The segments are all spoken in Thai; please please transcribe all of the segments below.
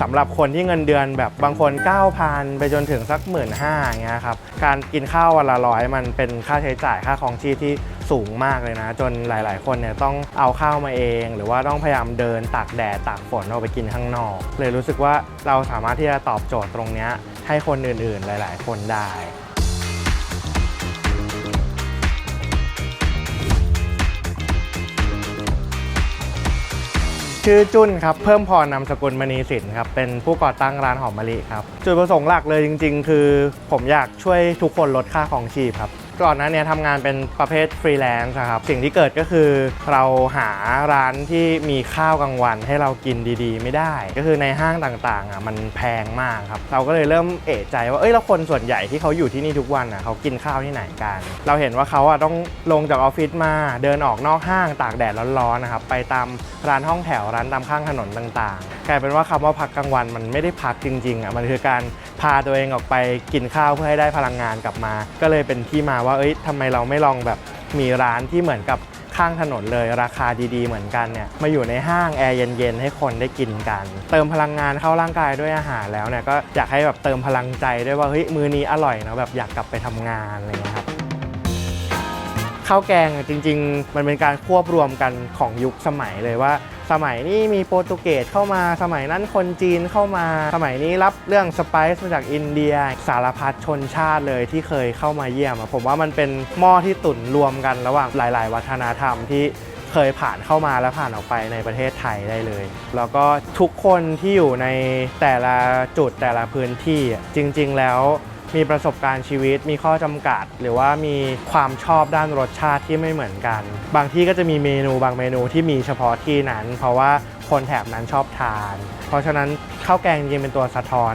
สำหรับคนที่เงินเดือนแบบบางคน 9,000 ไปจนถึงสักหมื่นห้าอย่างเงี้ยครับการกินข้าววันละร้อยมันเป็นค่าใช้จ่ายค่าของชีพที่สูงมากเลยนะ จนหลาย ๆ คนเนี่ยต้องเอาข้าวมาเอง หรือว่าต้องพยายามเดินตากแดดตากฝนออกไปกินข้างนอก เลยรู้สึกว่าเราสามารถที่จะตอบโจทย์ตรงนี้ให้คนอื่น ๆ หลาย ๆ คนได้ ชื่อจุนครับ เพิ่มพรนามสกุลมณีสินครับ เป็นผู้ก่อตั้งร้านหอมมะลิครับ จุดประสงค์หลักเลยจริง ๆ คือ ผมอยากช่วยทุกคนลดค่าของชีพครับ ก่อนหน้านี้ทำงานเป็นประเภทฟรีแลนซ์ครับ สิ่งที่เกิดก็คือเราหาร้านที่มีข้าวกลางวันให้เรากินดีๆ ไม่ได้ ก็คือในห้างต่างๆอะมันแพงมากครับ เราก็เลยเริ่มเอะใจว่าเอ้ยแล้วคนส่วนใหญ่ที่เขาอยู่ที่นี่ทุกวันอะเขากินข้าวที่ไหนกัน เราเห็นว่าเขาอะต้องลงจากออฟฟิศมาเดินออกนอกห้างตากแดดร้อนๆนะครับไปตามร้านห้องแถวร้านตามข้างถนนต่างๆ กลายเป็นว่าคำว่าพักกลางวันมันไม่ได้พักจริงๆอะมันคือการพาตัวเองออกไปกินข้าวเพื่อให้ได้พลังงานกลับมา ก็เลยเป็นที่มาว่าเอ้ยทำไมเราไม่ลองแบบมีร้านที่เหมือนกับข้างถนนเลยราคาดีๆเหมือนกันเนี่ยมาอยู่ในห้างแอร์เย็นๆให้คนได้กินกัน เติมพลังงานเข้าร่างกายด้วยอาหารแล้วเนี่ยก็อยากให้แบบเติมพลังใจด้วยว่าเฮ้ยมื้อนี้อร่อยเนาะแบบอยากกลับไปทำงานอะไรเงี้ยครับข้าวแกงจริง ๆ มันเป็นการควบรวมกันของยุคสมัยเลยว่า สมัยนี้มีโปรตุเกสเข้ามา สมัยนั้นคนจีนเข้ามา สมัยนี้รับเรื่องสไปซ์มาจากอินเดีย สารพัดชนชาติเลยที่เคยเข้ามาเยี่ยม ผมว่ามันเป็นหม้อที่ตุ่นรวมกันระหว่างหลาย ๆ วัฒนธรรมที่เคยผ่านเข้ามาและผ่านออกไปในประเทศไทยได้เลย แล้วก็ทุกคนที่อยู่ในแต่ละจุดแต่ละพื้นที่จริง ๆ แล้ว มีประสบการณ์ชีวิต มีข้อจำกัด หรือว่ามีความชอบด้านรสชาติที่ไม่เหมือนกัน บางที่ก็จะมีเมนูบางเมนูที่มีเฉพาะที่นั้น เพราะว่าคนแถบนั้นชอบทาน เพราะฉะนั้นข้าวแกงจริงเป็นตัวสะท้อน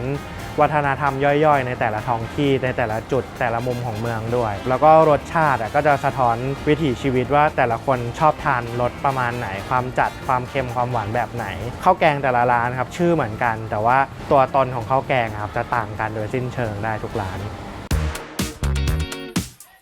วัฒนธรรมย่อยๆ ในแต่ละท้องที่ในแต่ละจุดแต่ละมุมของเมืองด้วย แล้วก็รสชาติก็จะสะท้อนวิถีชีวิตว่าแต่ละคนชอบทานรสประมาณไหน ความจัดความเค็มความหวานแบบไหนข้าวแกงแต่ละร้านครับชื่อเหมือนกัน แต่ว่าตัวตนของข้าวแกงครับจะต่างกันโดยสิ้นเชิงได้ทุกร้าน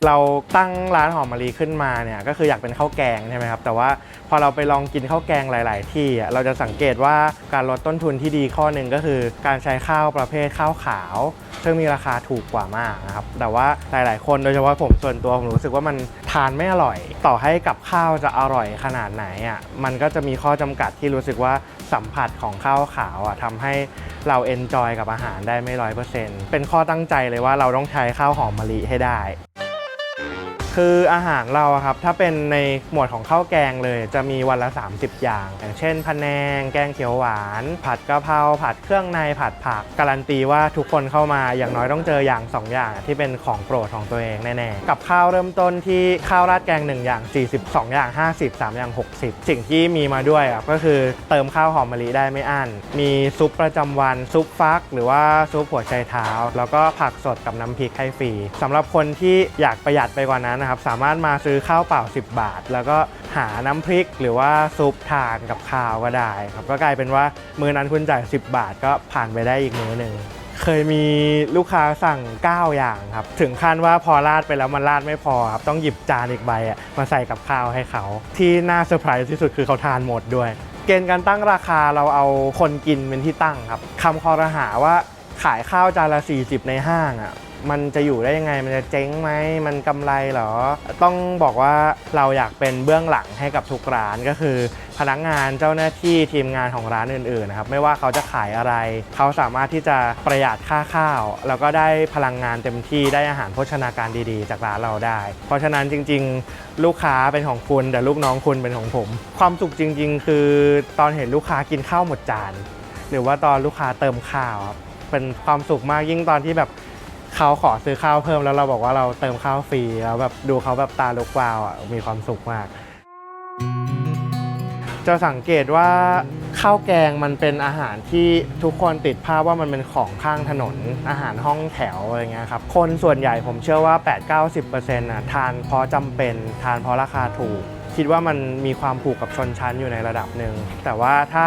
เราตั้งร้านหอมมะลิขึ้นมาเนี่ยก็คืออยากเป็นข้าวแกงใช่ไหมครับแต่ว่าพอเราไปลองกินข้าวแกงหลาย ๆ ที่เราจะสังเกตว่าการลดต้นทุนที่ดีข้อหนึ่งก็คือ การใช้ข้าวประเภทข้าวขาว ซึ่งมีราคาถูกกว่ามากนะครับแต่ว่าหลาย ๆ คนโดยเฉพาะผมส่วนตัวผมรู้สึกว่ามันทานไม่อร่อย ต่อให้กับข้าวจะอร่อยขนาดไหนอะมันก็จะมีข้อจำกัดที่รู้สึกว่าสัมผัสของข้าวขาวอะทำให้เราเอนจอยกับอาหารได้ไม่ร้อยเปอร์เซ็นต์เป็นข้อตั้งใจเลยว่าเราต้องใช้ข้าวหอมมะลิให้ได้ คืออาหารเราอะครับถ้าเป็นในหมวดของข้าวแกงเลยจะมีวันละ 30 อย่าง อย่างเช่นพะแนง แกงเขียวหวาน ผัดกะเพราผัดเครื่องในผัดผัก การันตีว่าทุกคนเข้ามาอย่างน้อยต้องเจออย่าง 2 อย่าง ที่เป็นของโปรดของตัวเองแน่ๆ กับข้าวเริ่มต้นที่ข้าวราดแกง 1 อย่าง 40 2 อย่าง 50 3 อย่าง 60 สิ่งที่มีมาด้วยก็คือเติมข้าวหอมมะลิได้ไม่อั้นมีซุปประจำวันซุปฟัก หรือว่าซุปหัวไชเท้า แล้วก็ผักสดกับน้ำพริกให้ฟรีสำหรับคนที่อยากประหยัดไปกว่านั้นนะครับสามารถมาซื้อข้าวเปล่า 10 บาท แล้วก็หาน้ำพริกหรือว่าซุปทานกับข้าวก็ได้ครับก็กลายเป็นว่ามือนั้นคุณจ่าย 10 บาทก็ผ่านไปได้อีกมื้อหนึ่งเคยมีลูกค้าสั่ง 9 อย่างครับ ถึงขั้นว่าพอราดไปแล้วมันราดไม่พอครับ ต้องหยิบจานอีกใบอะมาใส่กับข้าวให้เขา ที่น่าเซอร์ไพรส์ที่สุดคือเขาทานหมดด้วย เกณฑ์การตั้งราคาเราเอาคนกินเป็นที่ตั้งครับคำคอรหาว่าขายข้าวจานละ 40 ในห้างอะ มันจะอยู่ได้ยังไง มันจะเจ๊งไหมมันกำไรเหรอ ต้องบอกว่าเราอยากเป็นเบื้องหลังให้กับทุกร้านก็คือ พนักงานเจ้าหน้าที่ทีมงานของร้านอื่นๆนะครับไม่ว่าเขาจะขายอะไร เขาสามารถที่จะประหยัดค่าข้าว แล้วก็ได้พลังงานเต็มที่ได้อาหารโภชนาการดีๆ จากร้านเราได้ เพราะฉะนั้นจริง ๆ ลูกค้าเป็นของคุณแต่ลูกน้องคุณเป็นของผม ความสุขจริง ๆ คือตอนเห็นลูกค้ากินข้าวหมดจานหรือว่าตอนลูกค้าเติมข้าวครับเป็นความสุขมากยิ่งตอนที่แบบ เขาขอซื้อข้าวเพิ่มแล้วเราบอกว่าเราเติมข้าวฟรีแล้วแบบดูเขาแบบตาลุกวาวอะมีความสุขมาก จะสังเกตว่าข้าวแกงมันเป็นอาหารที่ทุกคนติดภาพว่ามันเป็นของข้างถนนอาหารห้องแถวอะไรเงี้ยครับคนส่วนใหญ่ผมเชื่อว่า 8-90%น่ะทานเพราะจำเป็นทานเพราะราคาถูก คิดว่ามันมีความผูกกับชนชั้นอยู่ในระดับหนึ่งแต่ว่าถ้า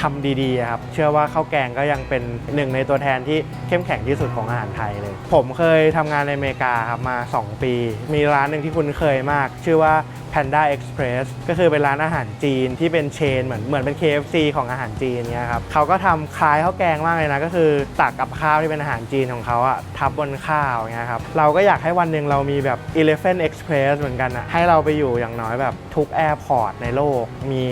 ทำดีๆครับ เชื่อว่าข้าวแกงก็ยังเป็นหนึ่งในตัวแทนที่เข้มแข็งที่สุดของอาหารไทยเลย ผมเคยทำงานในอเมริกาครับมา 2 ปี มีร้านหนึ่งที่คุ้นเคยมาก ชื่อว่า Panda Express ก็คือเป็นร้านอาหารจีนที่เป็นเชนเหมือนเหมือนเป็น KFC ของอาหารจีนเนี่ยครับเขาก็ทำคล้ายข้าวแกงมากเลยนะ ก็คือตักกับข้าวที่เป็นอาหารจีนของเขาอะทับบนข้าวเงี้ยครับเราก็อยากให้วันหนึ่งเรามีแบบ Elephant Express เหมือนกันอะให้เราไปอยู่อย่างน้อยแบบทุกแอร์พอร์ตในโลกมี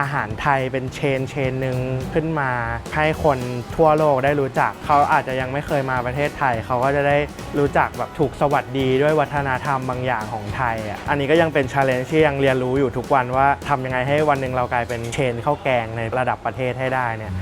อาหารไทยเป็นเชนเชนหนึ่งขึ้นมา ให้คนทั่วโลกได้รู้จัก เขาอาจจะยังไม่เคยมาประเทศไทย เขาก็จะได้รู้จักแบบถูกสวัสดีด้วยวัฒนธรรมบางอย่างของไทยอะอันนี้ก็ยังเป็นชาเลนจ์ที่ยังเรียนรู้อยู่ทุกวันว่าทำยังไงให้วันหนึ่งเรากลายเป็นเชนข้าวแกงในระดับประเทศให้ได้เนี่ย